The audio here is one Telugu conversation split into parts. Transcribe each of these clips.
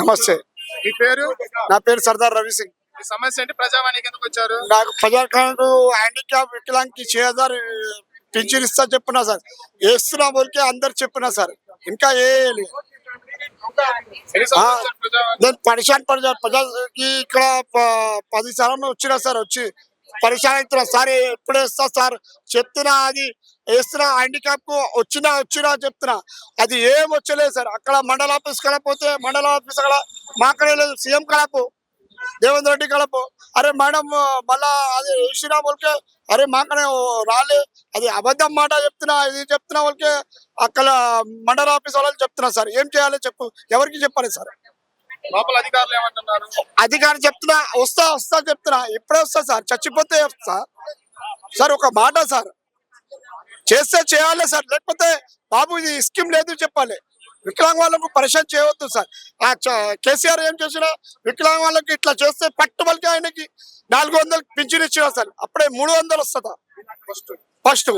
నమస్తే. మీ పేరు? నా పేరు సర్దార్ రవి సింగ్. సమస్య ఏంటి? ప్రజావాణి ఎందుకు వచ్చారు? నాకు ప్రజాకాండ్ హ్యాండిక్యాప్ వికలాంగ్ చేదారు పింఛన్ ఇస్తా చెప్పినా సార్. వేస్తున్నా ఊరికే అందరు చెప్పినా సార్. ఇంకా ఏ నేను పరిశాన్ ప్రజా ప్రజాకి ఇక్కడ పది సార్లు వచ్చినా సార్ వచ్చి పరిశాన్ అవుతున్నా సార్ ఎప్పుడు వేస్తా సార్? చెప్తున్నా అది వేస్తున్నా హ్యాండిక్యాప్కు వచ్చినా వచ్చినా చెప్తున్నా. అది ఏం వచ్చలేదు సార్. అక్కడ మండల ఆఫీస్ కలపోతే మండల ఆఫీస్ అక్కడ మాకడే లేదు సీఎం కలపు దేవేంద్ర రెడ్డి కలపు అరే మేడం మళ్ళా అది వేసినా వాళ్ళకే అరే మాకనే రాలే. అది అబద్ధం మాట చెప్తున్నా ఇది చెప్తున్నా వాళ్ళకే అక్కడ మండల ఆఫీస్ వాళ్ళకి చెప్తున్నా సార్. ఏం చేయాలో చెప్పు. ఎవరికి చెప్పాలి సార్? లోపల అధికారులు ఏమంటున్నారు? అధికారి చెప్తున్నా వస్తా వస్తా చెప్తున్నా. ఎప్పుడే వస్తా సార్ చచ్చిపోతే వస్తా. సార్ ఒక మాట సార్. చేస్తే చేయాలి సార్ లేకపోతే బాబు ఇది స్కీమ్ లేదు చెప్పాలి. వికలాంగ్ వాళ్ళకు పరిచయం చేయవద్దు సార్. ఆ కేసీఆర్ ఏం చేసినా వికలాంగ్ వాళ్ళకి ఇట్లా చేస్తే పట్టుబలికి ఆయనకి నాలుగు వందలు పింఛన్ ఇచ్చినా సార్. అప్పుడే మూడు వందలు వస్తుందా? ఫస్ట్.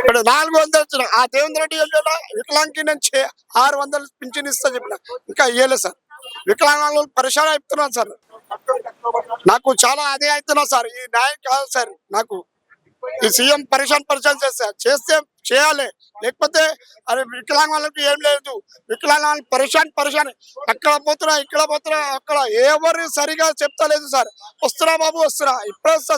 ఇప్పుడు నాలుగు వందలు ఇచ్చిన ఆ దేవేంద్ర రెడ్డి వెళ్ళినా వికలాంగ్కి నేను ఆరు వందలు పింఛన్ ఇస్తా చెప్పిన. ఇంకా ఇవ్వలేదు సార్. వికలాంగులు పరిశాన అవుతున్నాను సార్. నాకు చాలా అదే అవుతున్నా సార్. ఈ న్యాయం కాదు సార్ నాకు. ఈ సీఎం పరిశాన్ పరిశాన్ చేస్తారు చేస్తే చేయాలి. లేకపోతే అరే వికలాంగ వాళ్ళకి ఏం లేదు. వికలాంగ పరిశాన్ పరిశాన్ అక్కడ పోతున్నా ఇక్కడ పోతున్నా అక్కడ ఎవరు సరిగా చెప్తలేదు సార్. వస్తున్నా బాబు వస్తున్నా. ఇప్పుడే వస్తా